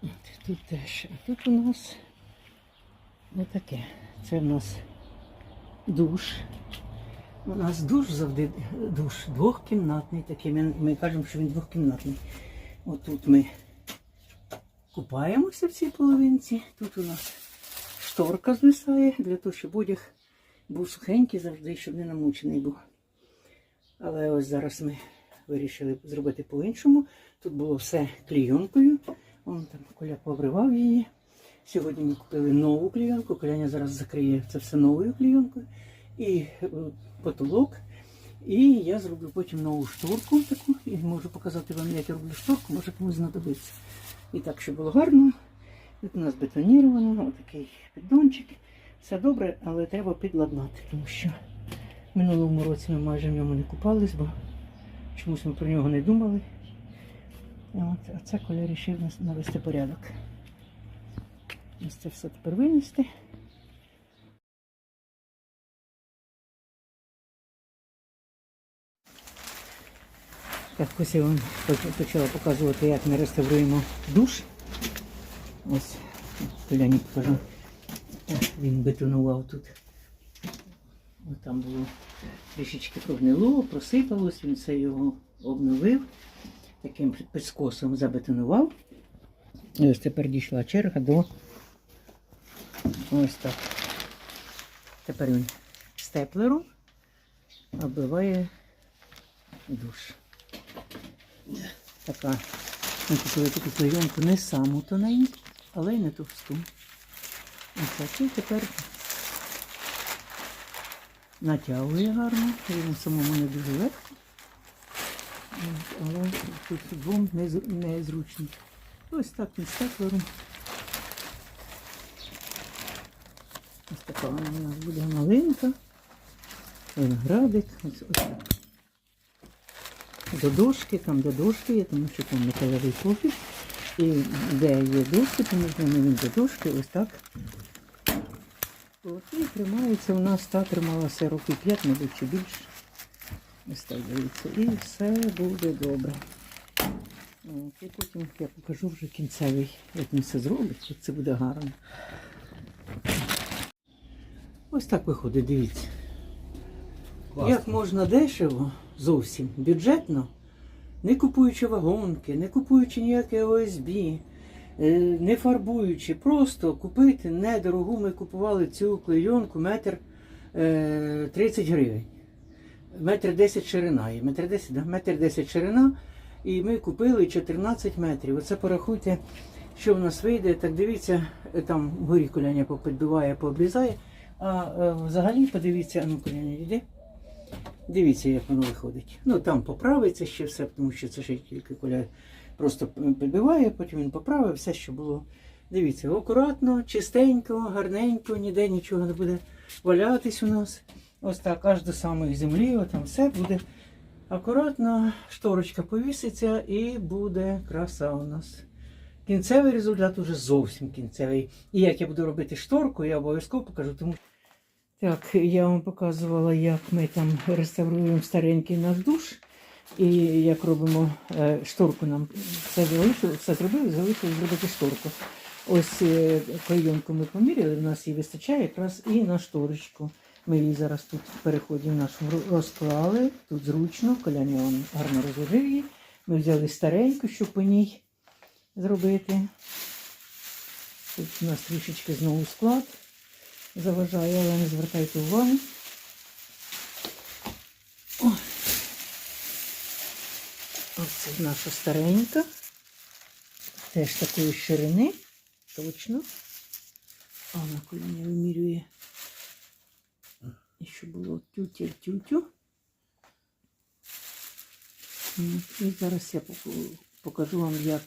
Тут теж. А тут у нас отаке. Це в нас душ. У нас душ завжди душ двохкімнатний такий. Ми, ми кажемо, що він двохкімнатний. Отут ми купаємося в цій половинці. Тут у нас шторка звисає для того, щоб одяг був сухенький завжди, щоб не намучений був. Але ось зараз ми вирішили зробити по-іншому. Тут було все клійонкою. Вон там Коля пообривав її. Сьогодні ми купили нову клійонку. Коляня зараз закриє це все новою клійонкою. І е, потолок. І я зроблю потім нову шторку таку. І можу показати вам, як я роблю шторку, може комусь знадобиться. І так, щоб було гарно. Тут у нас бетоніровано, отакий піддончик. Все добре, але треба підладнати, тому що в минулому році ми майже в ньому не купались, бо чомусь ми про нього не думали. От, а це Коля вирішив навести порядок. Ось це все тепер винести. Так, ось я вам почала показувати, як ми реставруємо душ. Ось, Коляні покажу. Він бетонував тут. Ось там було трішечки прогнило, просипалось, він все його обновив. Таким підскосом забетонував. І ось тепер дійшла черга до ось так. Тепер він степлером оббиває душ. Така, ми купили таку клейонку не саму тоненьку, але й не товсту. І тепер натягує гарно, він самому не дуже легко. Але тут двом незру- незручно. Ось так він стеклером. Ось така вона у нас буде маленька. Виноградик. Ось, ось так. До дошки, там до дошки є, тому що там металевий профіль. І де є дошки, тому що він до дошки, ось так. І тримається у нас так трималася років 5, мабуть, чи більше. Ось так дивіться. І все буде добре. От, і потім я покажу вже кінцевий, як він все зробить, як це буде гарно. Ось так виходить, дивіться. Як можна дешево, зовсім бюджетно, не купуючи вагонки, не купуючи ніяке ОСБ, е, не фарбуючи, просто купити недорогу. Ми купували цю клейонку метр е, 30 гривень. Метр 10 ширина є. Метр 10, да? метр 10 ширина. І ми купили 14 метрів. Оце порахуйте, що в нас вийде. Так дивіться, там горі коляня попідбиває, пообрізає. А е, взагалі подивіться, ну коляня йде. Дивіться, як воно виходить. Ну там поправиться ще все, тому що це ще тільки коля просто підбиває, потім він поправив все, що було. Дивіться, акуратно, чистенько, гарненько, ніде нічого не буде валятись у нас. Ось так, аж до самої землі, там все буде акуратно, шторочка повіситься і буде краса у нас. Кінцевий результат уже зовсім кінцевий. І як я буду робити шторку, я обов'язково покажу, тому так, я вам показувала, як ми там реставруємо старенький наш душ. І як робимо е, шторку нам все залишило, все зробили, залишилось зробити шторку. Ось клейонку ми поміряли, в нас її вистачає якраз і на шторочку. Ми її зараз тут в переході нашому розклали, тут зручно, коляня гарно розложив її. Ми взяли стареньку, щоб по ній зробити. Тут у нас трішечки знову склад заважає, але не звертайте уваги. Оце наша старенька. Теж такої ширини. Точно. А на коліні вимірює. Що було тютя тютю. М, І зараз я покажу вам, як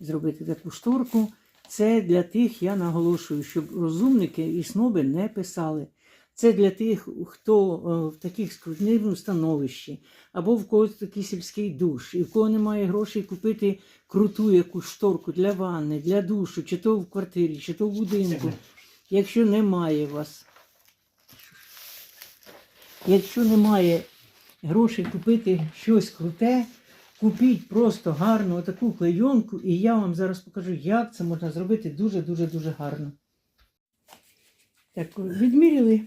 зробити таку шторку. Це для тих, я наголошую, щоб розумники і сноби не писали. Це для тих, хто е, в таких скрутному становищі, або в когось такий сільський душ, і в кого немає грошей купити круту якусь шторку для ванни, для душу, чи то в квартирі, чи то в будинку. Якщо немає у вас, якщо немає грошей купити щось круте, Купіть просто гарну таку клейонку, і я вам зараз покажу, як це можна зробити дуже-дуже дуже гарно. Так, відміряли.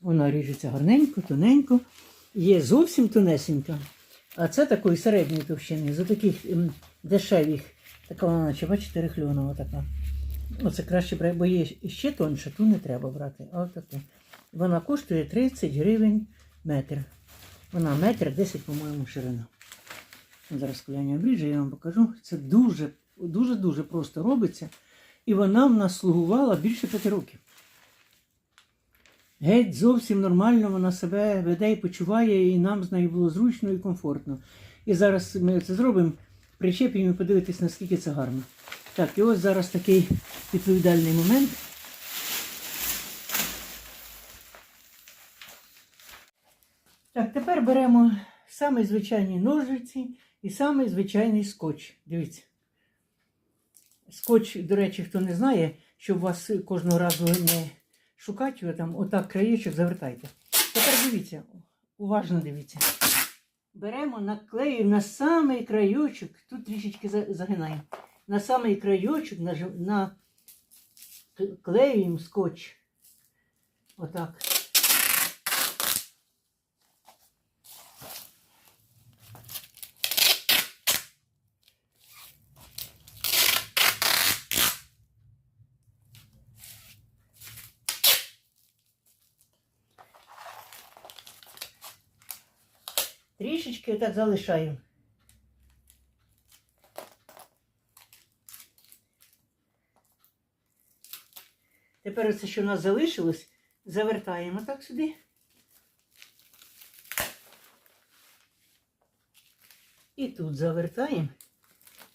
Вона ріжеться гарненько, тоненько. Є зовсім тонесенька. А це такої середньої товщини, з таких ем, дешевих. Така вона, наче, бачите, рихльонова така. Оце краще брати, бо є ще тонше, ту не треба брати. А отаку. Вона коштує 30 гривень метр. Вона метр 10, по-моєму, ширина. Зараз коли я не обріжу, я вам покажу. Це дуже, дуже, дуже просто робиться. І вона в нас слугувала більше п'яти років. Геть зовсім нормально вона себе веде і почуває, і нам з нею було зручно і комфортно. І зараз ми це зробимо, причепимо і подивитись, наскільки це гарно. Так, і ось зараз такий відповідальний момент. Так, тепер беремо самий звичайні ножиці і самий звичайний скотч. Дивіться. Скотч, до речі, хто не знає, щоб вас кожного разу не шукати його там, отак краєчок завертайте. Тепер дивіться, уважно дивіться. Беремо, наклеюємо на самий краючок, тут трішечки загинаємо. На самий краючок нажи- на скотч. Отак. Трішечки так залишаємо. Тепер оце, що в нас залишилось, завертаємо так сюди. І тут завертаємо,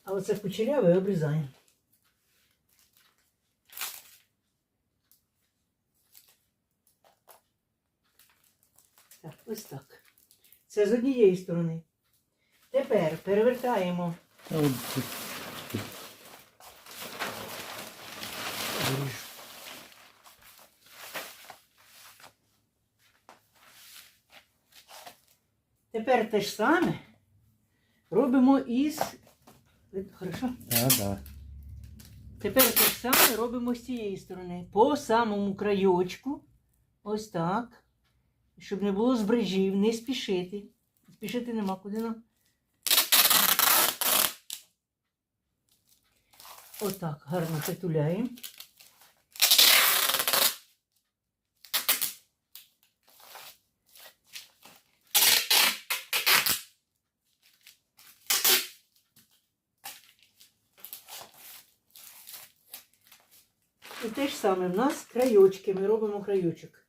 а оце кучеряве обрізаємо. Так, ось так. Це з однієї сторони. Тепер перевертаємо. Тепер те ж саме робимо із. Хорошо? Да, да. Тепер те ж саме робимо з цієї сторони. По самому краєчку. Ось так. Щоб не було збрижів, не спішити. Спішити нема куди нам. Отак, гарно притуляємо. І те ж саме в нас краєчки, ми робимо краєчок.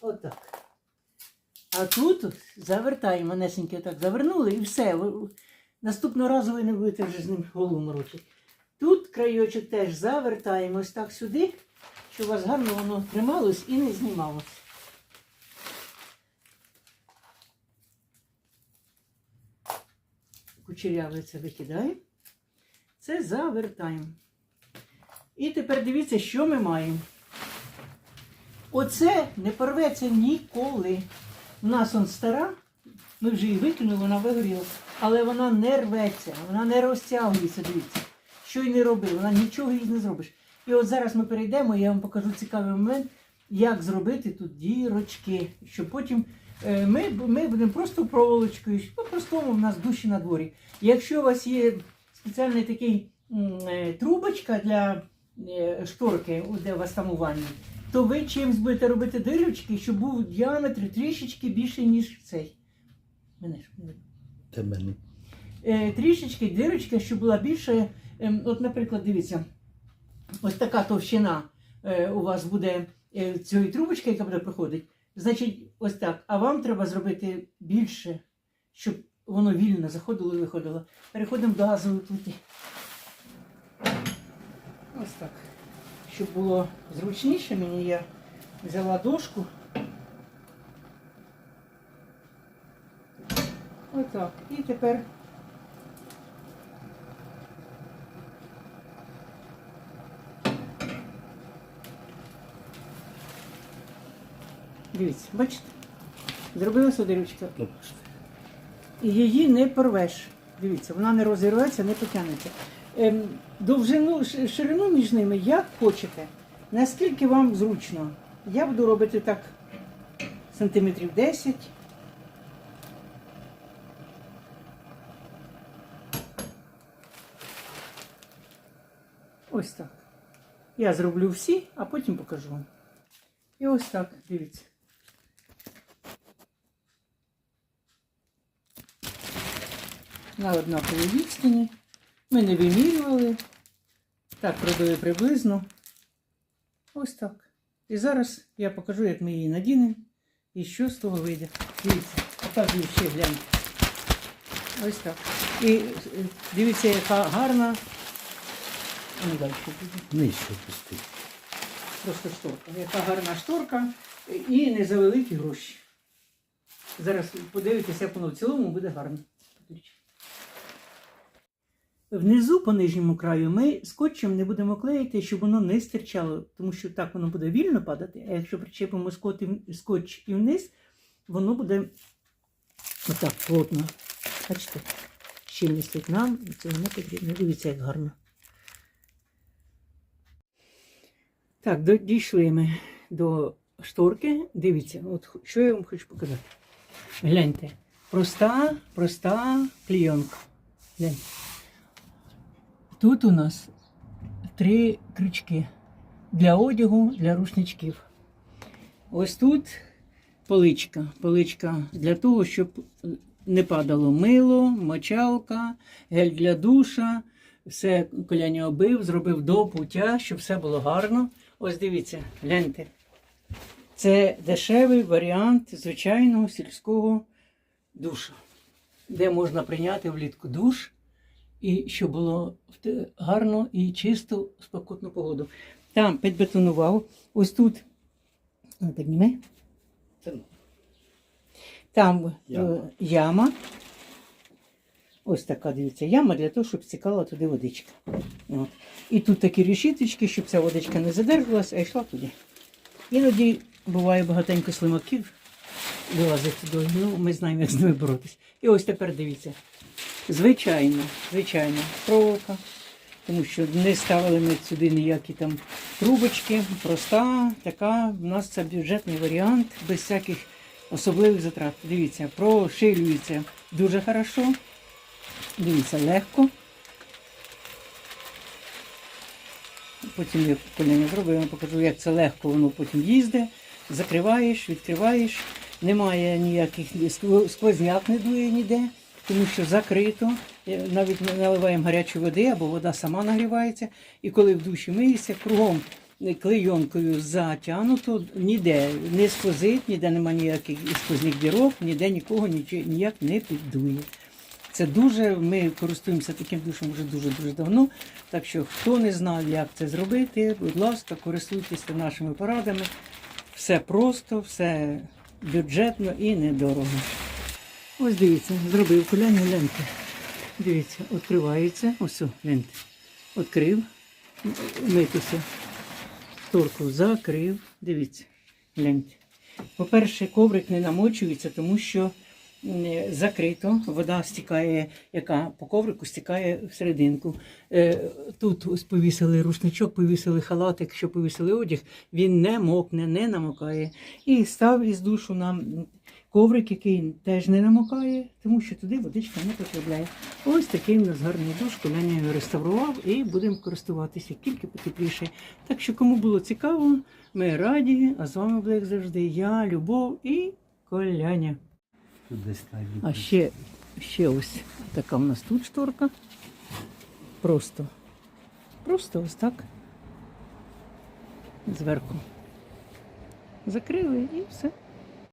Отак. А тут завертаємо, манесеньке так завернули і все. Наступного разу ви не будете вже з ним голову морочити. Тут краєчок теж завертаємо ось так сюди, щоб у вас гарно воно трималось і не знімалось. Кучеряве це викидаємо. Це завертаємо. І тепер дивіться, що ми маємо. Оце не порветься ніколи. У нас он стара, ми вже її викинули, вона вигоріла, але вона не рветься, вона не розтягується, дивіться. Що й не роби, вона нічого їй не зробиш. І от зараз ми перейдемо, я вам покажу цікавий момент, як зробити тут дірочки, щоб потім е, ми, ми будемо просто проволочкою, по-простому в нас душі на дворі. Якщо у вас є спеціальний такий е, трубочка для е, шторки, де у вас там у ванні, то ви чимось будете робити дирочки, щоб був діаметр трішечки більший, ніж цей. Мене ж не видно. Тебе не. Е, трішечки дирочка, щоб була більше. Ем, от, наприклад, дивіться, ось така товщина е, у вас буде е, цієї трубочки, яка буде проходити. Значить, ось так. А вам треба зробити більше, щоб воно вільно заходило і виходило. Переходимо до газової плити. Ось так. Щоб було зручніше, мені я взяла дошку. Отак. І тепер Дивіться, бачите? Зробилася дирочка. Ну, і її не порвеш. Дивіться, вона не розірветься, не потягнеться. Ем, довжину, ширину між ними як хочете, наскільки вам зручно. Я буду робити так сантиметрів 10. Ось так. Я зроблю всі, а потім покажу вам. І ось так, дивіться. На однаковій відстані. Ми не вимірювали. Так, продаю приблизно. Ось так. І зараз я покажу, як ми її надінемо і що з того вийде. Дивіться, показую ще гляньте. Ось так. І е, дивіться, яка гарна. Ну, далі буде. Нижче пусти. Просто шторка. Яка гарна шторка і не за великі гроші. Зараз подивитися, як воно в цілому буде гарно. Внизу по нижньому краю ми скотчем не будемо клеїти, щоб воно не стирчало, тому що так воно буде вільно падати, а якщо причепимо скотч і вниз, воно буде отак плотно. Бачите, щільність нам цього не потрібно. Дивіться, як гарно. Так, дійшли ми до шторки. Дивіться, от що я вам хочу показати. Гляньте. Проста, проста клійонка. Гляньте. Тут у нас три крючки для одягу, для рушничків. Ось тут поличка. Поличка для того, щоб не падало мило, мочалка, гель для душа. Все коляня обив, зробив до пуття, щоб все було гарно. Ось дивіться, гляньте. Це дешевий варіант звичайного сільського душу, де можна прийняти влітку душ, і щоб було гарно і чисто в спекотну погоду. Там підбетонував. Ось тут. А, Підніми. Там Яма. яма. яма. Ось така, дивіться, яма для того, щоб стікала туди водичка. От. І тут такі решіточки, щоб ця водичка не задержувалася, а йшла туди. Іноді буває багатенько слимаків вилазить туди. Ну, ми знаємо, як з ними боротися. І ось тепер дивіться. Звичайно, звичайно, проволока. Тому що не ставили ми сюди ніякі там трубочки. Проста, така, в нас це бюджетний варіант, без всяких особливих затрат. Дивіться, прошилюється дуже хорошо. Дивіться, легко. Потім я коліна зроблю, я вам покажу, як це легко воно потім їздить. Закриваєш, відкриваєш. Немає ніяких сквозняк не дує ніде, тому що закрито. Е, Навіть ми наливаємо гарячої води або вода сама нагрівається. І коли в душі миєшся, кругом е, клейонкою затягнуто, ніде не сквозить, ніде немає ніяких сквозних дірок, ніде нікого ніяк не піддує. Це дуже, ми користуємося таким душем вже дуже-дуже давно. Так що, хто не знав, як це зробити, будь ласка, користуйтеся нашими порадами. Все просто, все бюджетно і недорого. Ось дивіться, зробив коляння гляньте. Дивіться, відкривається. Ось, гляньте. Відкрив, митися. Шторку закрив. Дивіться, гляньте. По-перше, коврик не намочується, тому що закрито, вода стікає, яка по коврику стікає всерединку. Е, Тут ось повісили рушничок, повісили халатик, що повісили одяг, він не мокне, не намокає. І став із душу нам коврик, який теж не намокає, тому що туди водичка не потрапляє. Ось такий у нас гарний душ, коляня його реставрував і будемо користуватися тільки потепліше. Так що, кому було цікаво, ми раді, а з вами були, як завжди, я, Любов і Коляня. А ще, ще ось така у нас тут шторка. Просто. Просто ось так. Зверху. Закрили і все.